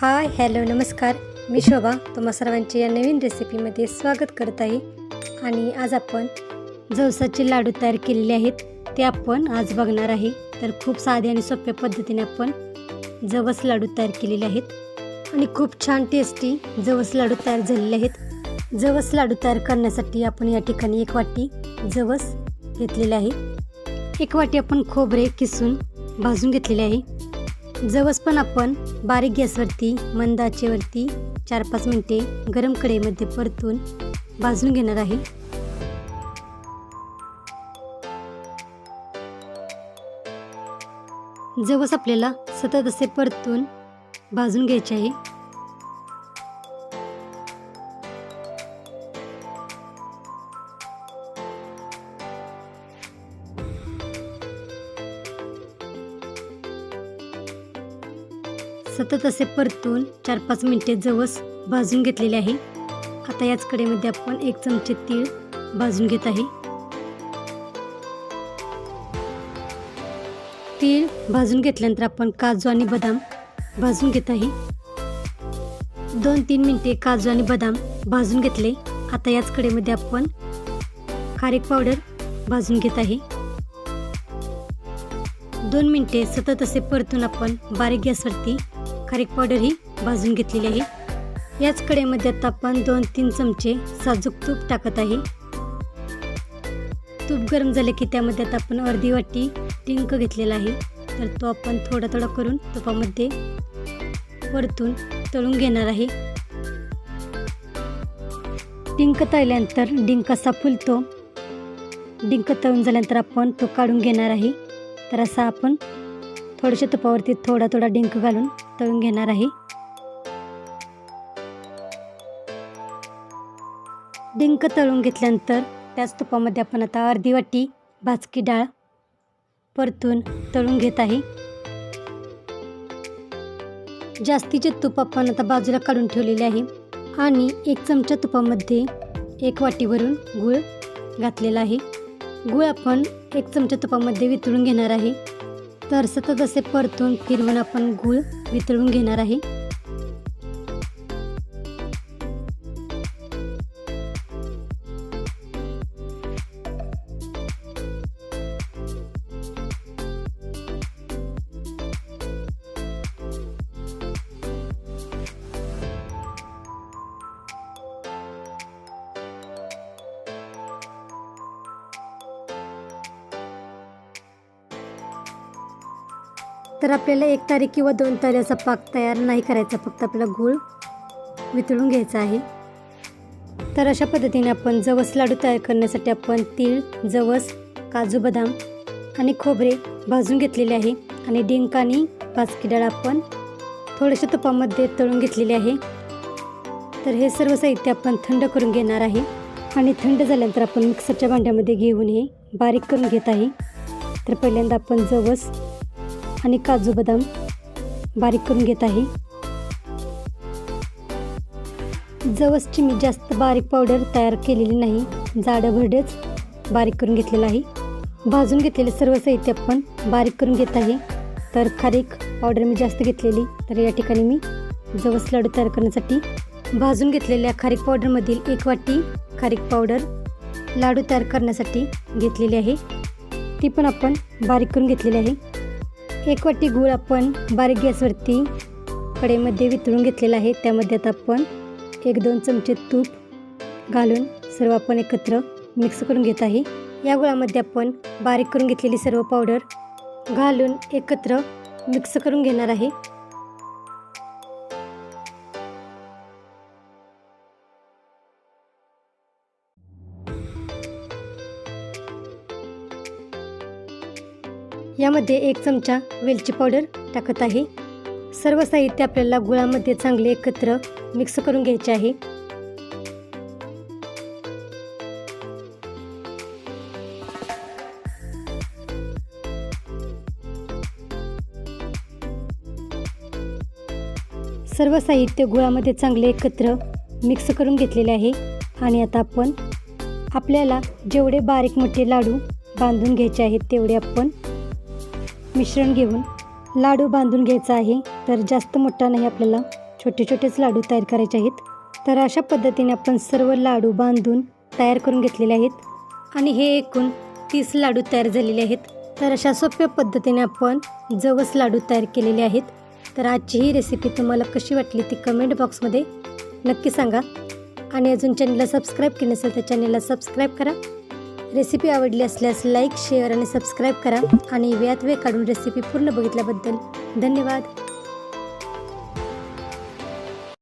Hi hello नमस्कार. मी शोभा. तुम्हा सर्वांचे या नवीन रेसिपीमध्ये स्वागत करत आहे. आणि आज आपण जवसाचे लाडू तयार केलेले आहेत. ते आपण आज बघणार आहे. तर खूप साध्या आणि सोप्या पद्धतीने आपण जवस लाडू तयार केलेले आहेत. आणि खूप छान टेस्टी जवस लाडू तयार झालेले आहेत. जवस लाडू तयार करण्यासाठी आपण या ठिकाणी एक वाटी जवस घेतलेले आहे. एक वाटी आपण खोबरे किसून भाजून घेतलेले आहे. जवस पण आपण बारीक गॅसवरती मंद आचेवरती चार पाच मिनटे गरम कढईमध्ये परतून भाजून घेणार आहे. जवस आपल्याला सतत असे परतून भाजून घ्यायचे आहे. सतत असे परतून चार पाच मिनटे जवस भाजून घेतलेले आहे. आता याच कडेमध्ये आपण एक चमचे तीळ भाजून घेत आहे. तीळ भाजून घेतल्यानंतर आपण काजू आणि बदाम भाजून घेत आहे. दोन तीन मिनटे काजू आणि बदाम भाजून घेतले. आता याच कडेमध्ये आपण खारीक पावडर भाजून घेत आहे. दोन मिनटे सतत असे परतून आपण बारीक गॅसवरती खारीक पावडर ही भाजून घेतलेली आहे. याच कडेमध्ये आता आपण दोन तीन चमचे साजूक तूप टाकत आहे. तूप गरम झाले की त्यामध्ये आता आपण अर्धी वाटी टिंक घेतलेला आहे. तर तो आपण थोडा थोडा करून तुपामध्ये परतून तळून घेणार आहे. डिंक तळल्यानंतर डिंक असा फुलतो. डिंक तळून झाल्यानंतर आपण तो काढून घेणार आहे. तर असा आपण थोड्याशा तुपावरती थोडा थोडा डिंक घालून तळून घेणार आहे. डिंक तळून घेतल्यानंतर त्याच तुपामध्ये आपण आता अर्धी वाटी भाजकी डाळ परतून तळून घेत आहे. जास्तीचे तूप आपण आता बाजूला काढून ठेवलेले आहे आणि एक चमचा तुपामध्ये एक वाटीवरून गूळ घातलेला आहे. गूळ आपण एक चमचा तुपामध्ये वितळून घेणार आहे. तर सतत असे परतून फिरवून आपण गूळ वितळून घेणार आहे. तर आपल्याला एक तारीख किंवा दोन तारीचा पाक तयार नाही करायचा फक्त आपल्याला गूळ वितळून घ्यायचा आहे. तर अशा पद्धतीने आपण जवस लाडू तयार करण्यासाठी आपण तीळ जवस काजू बदाम आणि खोबरे भाजून घेतलेले आहे आणि डिंक आणि बासकी डाळ आपण थोड्याशा तुपामध्ये तळून घेतलेले आहे. तर हे सर्व साहित्य आपण थंड करून घेणार आहे आणि थंड झाल्यानंतर आपण मिक्सरच्या भांड्यामध्ये घेऊन हे बारीक करून घेत आहे. तर पहिल्यांदा आपण जवस आणि काजू बदाम बारीक करून घेत आहे. जवसची मी जास्त बारीक पावडर तयार केलेली नाही. जाडं भरडेच बारीक करून घेतलेलं आहे. भाजून घेतलेले सर्व साहित्य आपण बारीक करून घेत आहे. तर खारीक पावडर मी जास्त घेतलेली तर या ठिकाणी मी जवस लाडू तयार करण्यासाठी भाजून घेतलेल्या खारीक पावडरमधील एक वाटी खारीक पावडर लाडू तयार करण्यासाठी घेतलेली आहे. ती पण आपण बारीक करून घेतलेली आहे. एक वाटी गूळ आपण बारीक गॅसवरती कडेमध्ये वितळून घेतलेला आहे. त्यामध्ये आता आपण एक दोन चमचे तूप घालून सर्व आपण एकत्र मिक्स करून घेत आहे. या गुळामध्ये आपण बारीक करून घेतलेली सर्व पावडर घालून एकत्र मिक्स करून घेणार आहे. यामध्ये एक चमचा वेलची पावडर टाकत आहे. सर्व साहित्य आपल्याला गुळामध्ये चांगले एकत्र मिक्स करून घ्यायचे आहे. सर्व साहित्य गुळामध्ये चांगले एकत्र मिक्स करून घेतलेले आहे आणि आता आपण आपल्याला जेवढे बारीक मोठे लाडू बांधून घ्यायचे आहेत तेवढे आपण मिश्रण घेऊन लाडू बांधून घ्यायचा आहे. तर जास्त मोठा नाही आपल्याला. छोटे छोटेच लाडू तयार करायचे आहेत. तर अशा पद्धतीने आपण सर्व लाडू बांधून तयार करून घेतलेले आहेत. आणि हे एकूण तीस लाडू तयार झालेले आहेत. तर अशा सोप्या पद्धतीने आपण जवस लाडू तयार केलेले आहेत. तर आजची ही रेसिपी तुम्हाला कशी वाटली ती कमेंट बॉक्समध्ये नक्की सांगा. आणि अजून चॅनलला सबस्क्राईब केले असेल तर चॅनलला सबस्क्राईब करा. रेसिपी आवडली असल्यास लाईक शेअर आणि सबस्क्राईब करा. आणि वेळात वेळ काढून रेसिपी पूर्ण बघितल्याबद्दल धन्यवाद.